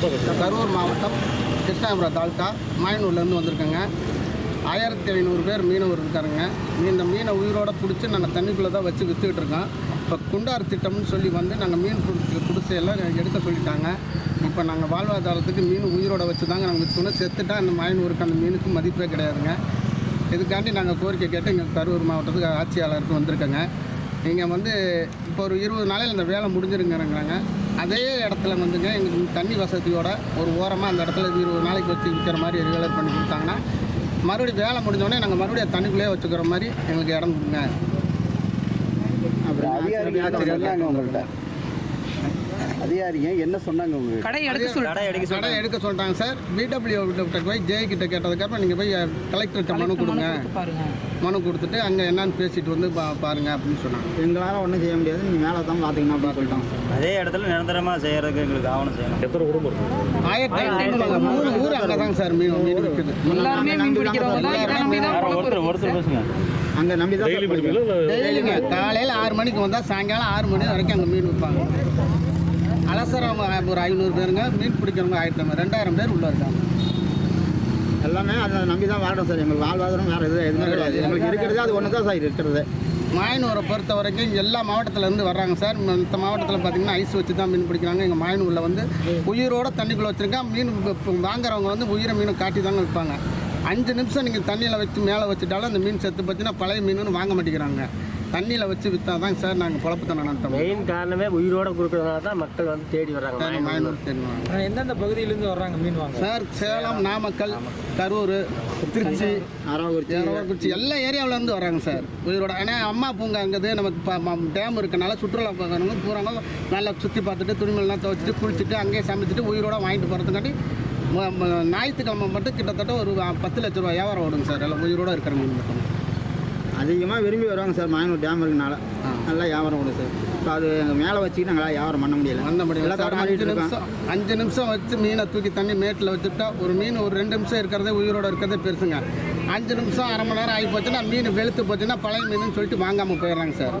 கரூர் மாவட்டம் கிருஷ்ணாபுரம் தாலுக்கா மாயனூர்லேருந்து வந்திருக்கேங்க. ஆயிரத்தி ஐநூறு பேர் மீனவர் இருக்காருங்க. இந்த மீனை உயிரோடு பிடிச்சி நாங்கள் தண்ணிக்குள்ளே தான் வச்சு விற்றுக்கிட்டு இருக்கோம். இப்போ குண்டார் திட்டம்னு சொல்லி வந்து நாங்கள் மீன் பிடிச்சி குடிசையெல்லாம் எடுக்க சொல்லிட்டாங்க. இப்போ நாங்கள் வாழ்வாதாரத்துக்கு மீன் உயிரோட வச்சு தாங்க நாங்கள் விற்றுணும் செத்துட்டா அந்த மாயனூருக்கு அந்த மீனுக்கு மதிப்பே கிடையாதுங்க. இதுக்காண்டி நாங்கள் கோரிக்கை கேட்டு இங்கே கரூர் மாவட்டத்துக்கு ஆட்சியாளருக்கு வந்திருக்கோங்க. நீங்கள் வந்து இப்போ ஒரு இருபது நாளில் இந்த வேலை முடிஞ்சிருங்கிறாங்க அதே இடத்துல வந்துங்க எங்களுக்கு தண்ணி வசதியோட ஒரு ஓரமாக அந்த இடத்துல இருபது நாளைக்கு வச்சு விற்கிற மாதிரி ரெகுலர் பண்ணி கொடுத்தாங்கன்னா மறுபடியும் வேலை முடிஞ்சோடனே நாங்கள் மறுபடியும் தண்ணிக்குள்ளேயே வச்சுக்கிற மாதிரி எங்களுக்கு இடம் கொடுங்க. அப்புறம் சொன்னாங்க உங்கள்கிட்ட. அதிகாரிங்க என்ன சொன்னாங்க உங்களுக்கு? கடை எடுக்க சொல்லி கடை எடுக்க சொல்லிட்டாங்க. சார். பிடபிள்யூ கிட்ட போய் ஜே கிட்ட கேட்டதுக்கப்புறம் நீங்கள் போய் கலெக்டர்கிட்ட மனு கொடுங்க. பாருங்க. மனு கொடுத்துட்டு அங்கே என்னன்னு பேசிட்டு வந்து பா பாருங்க அப்படின்னு சொன்னாங்க. எங்களால் ஒன்றும் செய்ய முடியாது. நீங்கள் மேலே தான் பார்த்தீங்கன்னா அப்படின்னு சொல்லிட்டாங்க. அதே இடத்துல நிரந்தரமாக செய்யறதுக்கு எங்களுக்கு ஆவணம் செய்யணும். எத்தனை குடும்பம் ஆயிரத்தி ஐநூறு மூணு ஊர் அங்கே தாங்க சார் மீன் மீன் விற்குது எல்லாருமே மீன் பிடிக்கிறவங்க ஒருத்தர் ஒருத்தர். பேசுங்க. அங்கே நம்பி தான் டெய்லிங்க. காலையில் ஆறு மணிக்கு வந்தால் சாயங்காலம் ஆறு மணி வரைக்கும் அங்கே மீன் விற்பாங்க அலசரவங்க ஒரு ஐநூறு பேருங்க மீன் பிடிக்கிறவங்க ஆயிரத்தி ரெண்டாயிரம் பேர் உள்ள இருக்காங்க. எல்லாமே அதை நம்பி தான் வாழணும் சார். எங்களுக்கு வாழ்வாதாரம் வேறு எதுவும் எதுவுமே கிடையாது. எங்களுக்கு இருக்கிறது அது ஒன்று தான் சார் இருக்கிறது. மாயனூரை பொறுத்த வரைக்கும் எல்லா மாவட்டத்துலேருந்து வர்றாங்க சார். மற்ற மாவட்டத்தில் பார்த்தீங்கன்னா ஐஸ் வச்சு தான் மீன் பிடிக்கிறாங்க. எங்கள் மாயனூரில் வந்து உயிரோட தண்ணிக்குள்ளே வச்சுருக்கேன் மீன் வாங்குறவங்க வந்து உயிரை மீனை காட்டி தாங்க விற்பாங்க. அஞ்சு நிமிஷம் நீங்கள் தண்ணியில் வச்சு மேலே வச்சுட்டாலும் அந்த மீன் செத்து போச்சுன்னா பழைய மீனுன்னு வாங்க மாட்டேங்கிறாங்க. தண்ணியில் வச்சு விற்றா தான் சார் நாங்கள் குழப்பத்தை நடத்தோம் மெயின் காரணமே உயிரோட கொடுக்கறதுனால தான் மக்கள் வந்து தேடி வர்றாங்க. மாயனூர் எந்தெந்த பகுதியிலேருந்து வர்றாங்க மீன் வாங்க? சார் சேலம் நாமக்கல் கரூர் திருச்சி அரவக்குறிச்சி ஏரவாக்குறிச்சி எல்லா ஏரியாவுல இருந்து வராங்க சார். உயிரோட ஏன்னா அம்மா பூங்கா அங்கே நமக்கு டேம் இருக்கனால சுற்றுலா பார்க்குறவங்க பூராங்க நல்லா சுற்றி பார்த்துட்டு துணிமணிலாம் துவைச்சிட்டு குளிச்சுட்டு அங்கேயே சமைச்சிட்டு உயிரோட வாங்கிட்டு ம- ஞாயிற்றுக்கிழமை மட்டும் கிட்டத்தட்ட ஒரு பத்து லட்ச ரூபா வியாபாரம் ஓடுங்க சார். எல்லாம் உயிரோட இருக்கிற மீன் மட்டும். அதிகமாக விரும்பி வருவாங்க சார் மாயனூர் டேம் இருக்கனால. நல்லா வியாபாரம் ஓடும் சார். இப்போ அது எங்கள் மேலே வச்சுக்கிட்டு நாங்களாம் வியாபாரம் பண்ண முடியல. பண்ண முடியல. அஞ்சு நிமிஷம் அஞ்சு நிமிஷம் வச்சு மீனை தூக்கி தண்ணி மேட்டில் வச்சுட்டா ஒரு மீன் ஒரு ரெண்டு நிமிஷம் இருக்கிறதே உயிரோட இருக்கிறதே பெருசுங்க. அஞ்சு நிமிஷம் அரை மணி நேரம் ஆகி போச்சுன்னா மீன் வெளுத்து போச்சுன்னா பழைய மீனுன்னு சொல்லிட்டு வாங்காமல் போயிடுறாங்க சார்.